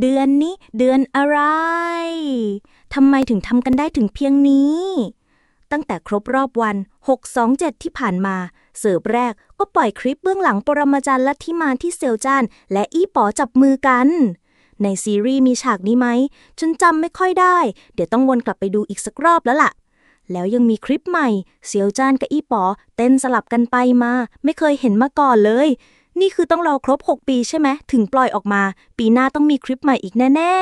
เดือนนี้เดือนอะไรทำไมถึงทำกันได้ถึงเพียงนี้ ตั้งแต่ครบรอบวัน 627 ที่ผ่านมา เสิร์ฟแรกก็ปล่อยคลิปเบื้องหลังปรมาจารย์ลัทธิมานที่เซลจานและอี้ป๋อจับมือกัน ในซีรีส์มีฉากนี้ไหม ฉันจำไม่ค่อยได้ เดี๋ยวต้องวนกลับไปดูอีกสักรอบแล้วล่ะแล้วยังมีคลิปใหม่ เซียวจานกับอี้ป๋อเต้นสลับกันไปมา ไม่เคยเห็นมาก่อนเลย นี่คือต้องรอครบ 6 ปีใช่ไหม ถึงปล่อยออกมา ปีหน้าต้องมีคลิปใหม่อีกแน่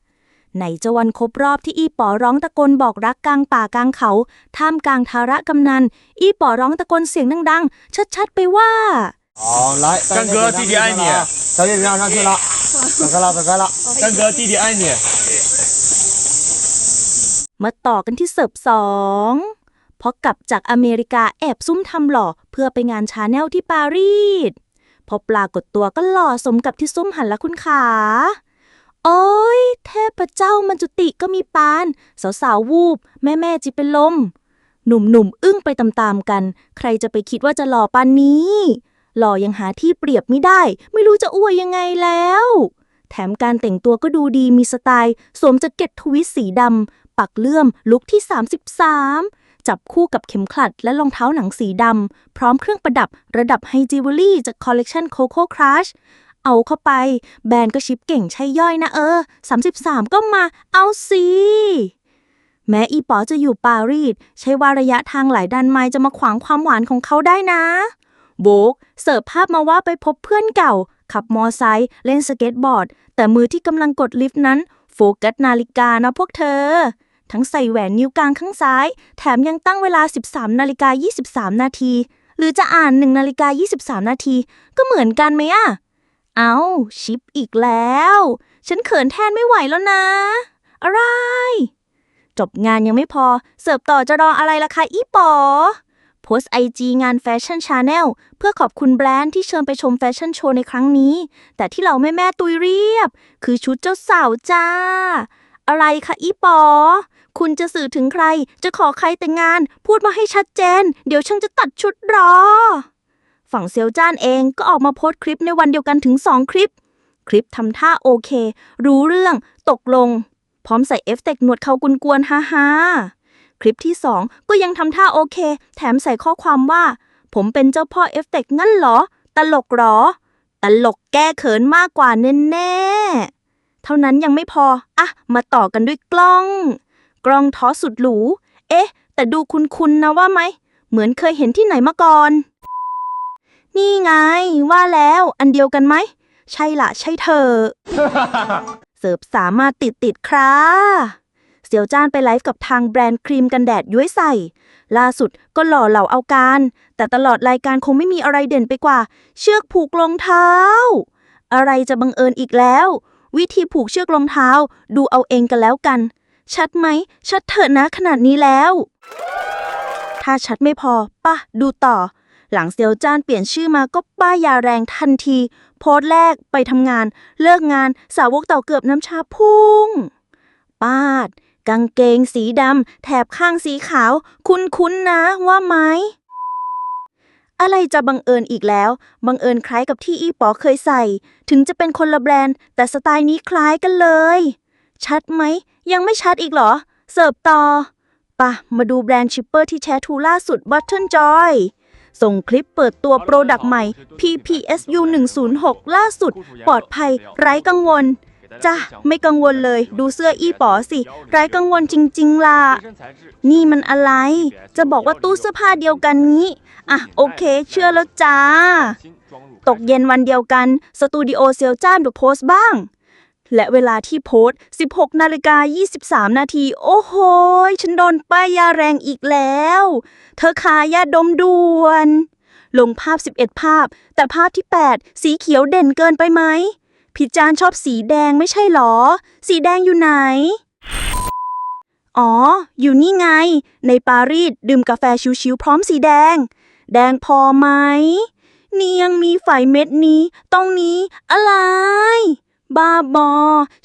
ๆ ไหนจะวันครบรอบที่อี้ป๋อร้องตะโกนบอกรักกลางป่ากลางเขา ท่ามกลางทาระกำนัน อี้ป๋อร้องตะโกนเสียงดังๆ ชัดๆ ไปว่า 好，来，干哥弟弟爱你小姐姐上去了，走开了，走开了。干哥，弟弟爱你。 มาต่อกันที่เสิร์ฟสองเพราะกลับจากอเมริกาแอบซุ่มทำหล่อเพื่อไปงานชาแนลที่ปารีส พอปรากฏตัวก็หล่อสมกับที่ซุ่มหันละคุณขาโอ้ย เทพเจ้ามันจุติก็มีปาน สาวๆวูบ แม่แม่จิเป็นลม หนุ่มๆอึ้งไปตามๆกัน ใครจะไปคิดว่าจะหล่อปานนี้ หล่อยังหาที่เปรียบไม่ได้ ไม่รู้จะอวยยังไงแล้ว แถมการแต่งตัวก็ดูดีมีสไตล์ สวมแจ็คเก็ตทวิสสีดำ ปักเลื่อมลุคที่ 33 จับคู่กับเข็มขัดและรองเท้าหนังสีดำ พร้อมเครื่องประดับระดับไฮจิวเวลรี่จากคอลเลกชันโคโค่ครัชเอาเข้าไป แบรนด์ก็ชิปเก่งใช่ย่อยนะเออ 33 ก็มาเอาสิแม้อีป๋อจะอยู่ปารีสใช่ว่าระยะทางหลายดันไมล์จะมาขวางความหวานของเขาได้นะ โบกเสิร์ฟภาพมาว่าไปพบเพื่อนเก่า ขับมอไซค์เล่นสเก็ตบอร์ด แต่มือที่กำลังกดลิฟต์นั้น โฟกัสนาฬิกานะพวกเธอ ทั้งใส่แหวนนิ้วกลางข้างซ้าย แถมยังตั้งเวลา 13นาฬิกา23 นาที หรือจะอ่าน1นาฬิกา23 นาที ก็เหมือนกันไหมอะเอาชิปอีกแล้ว ฉันเขินแทนไม่ไหวแล้วนะ อะไร จบงานยังไม่พอ เสิร์ฟต่อจะรออะไรล่ะคะอีปอโพสไอจีงานแฟชั่นชาแนลเพื่อขอบคุณแบรนด์ที่เชิญไปชมแฟชั่นโชว์ในครั้งนี้ แต่ที่เราแม่แม่ตุยเรียบ คือชุดเจ้าสาวจ้า อะไรคะอีปอ คุณจะสื่อถึงใคร จะขอใครแต่งงาน พูดมาให้ชัดเจน เดี๋ยวฉันจะตัดชุดรอ ฝั่งเซลจ้านเองก็ออกมาโพสต์คลิปในวันเดียวกันถึง 2 คลิป คลิปทำท่าโอเค รู้เรื่อง ตกลง พร้อมใส่เอฟเฟกต์หนวดเขากวนฮ่าฮ่าคลิปที่ 2 ก็ยังทำท่าโอเค แถมใส่ข้อความว่า ผมเป็นเจ้าพ่อเอฟเฟกต์งั้นเหรอ ตลกหรอ ตลกแก้เขินมากกว่าแน่ๆ ท่านั้นยังไม่พอ อะ มาต่อกันด้วยกล้อง กล้องท้อสุดหรู เอ๊ะ แต่ดูคุ้นๆนะว่าไหม เหมือนเคยเห็นที่ไหนมาก่อน นี่ไง ว่าแล้วอันเดียวกันไหม ใช่ละใช่เธอ เสิร์ฟสามารถติดติดๆคราเซียวจ้านไปไลฟ์กับทางแบรนด์ครีมกันแดดย้วยใส่ ล่าสุดก็หล่อเหล่าเอาการ แต่ตลอดรายการคงไม่มีอะไรเด่นไปกว่า เชือกผูกรองเท้า อะไรจะบังเอิญอีกแล้ว วิธีผูกเชือกรองเท้า ดูเอาเองกันแล้วกัน ชัดไหม ชัดเถอะนะขนาดนี้แล้ว ถ้าชัดไม่พอป่ะ ดูต่อ หลังเซียวจ้านเปลี่ยนชื่อมาก็ป้ายยาแรงทันที โพสต์แรกไปทำงาน เลิกงานสาวกเต่าเกือบน้ำชาพุ่งปาด กางเกงสีดำแถบข้างสีขาว คุ้นๆนะว่าไหม อะไรจะบังเอิญอีกแล้ว บังเอิญคล้ายกับที่อีป๋อเคยใส่ ถึงจะเป็นคนละแบรนด์ แต่สไตล์นี้คล้ายกันเลย ชัดไหม ยังไม่ชัดอีกเหรอ เสิร์ฟต่อปะมาดูแบรนด์ชิปเปอร์ที่แชร์ทูล่าสุด Button Joy ส่งคลิปเปิดตัวโปรดักต์ใหม่ PPSU 106ล่าสุด ปลอดภัย ไร้กังวล จ้ะไม่กังวลเลย ดูเสื้ออี้ป๋อสิไร้กังวลจริง ๆ ล่ะ นี่มันอะไร จะบอกว่าตู้เสื้อผ้าเดียวกันนี้ อะ โอเค เชื่อแล้วจ้า ตกเย็นวันเดียวกัน สตูดิโอเซียวจ้านดูโพสต์บ้าง และเวลาที่โพสต์ 16นาฬิกา23 นาที โอ้โหยฉันโดนป้ายยาแรงอีกแล้ว เธอขายยาดมด่วน ลงภาพ 11 ภาพ แต่ภาพที่ 8 สีเขียวเด่นเกินไปไหม พี่จานชอบสีแดงไม่ใช่หรอ สีแดงอยู่ไหน อ๋อ อยู่นี่ไง ในปารีสดื่มกาแฟชิวๆพร้อมสีแดง แดงพอไหม นี่ยังมีไฝเม็ดนี้ ตรงนี้อะไร บ้าบอ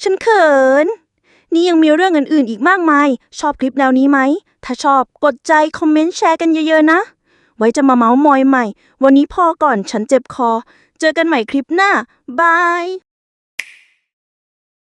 ฉันเขิน นี่ยังมีเรื่องอื่นๆอีกมากมาย ชอบคลิปแนวนี้ไหม ถ้าชอบกดใจ คอมเมนต์แชร์กันเยอะๆนะ ไว้จะมาเมาส์มอยใหม่ วันนี้พอก่อนฉันเจ็บคอ เจอกันใหม่คลิปหน้า บาย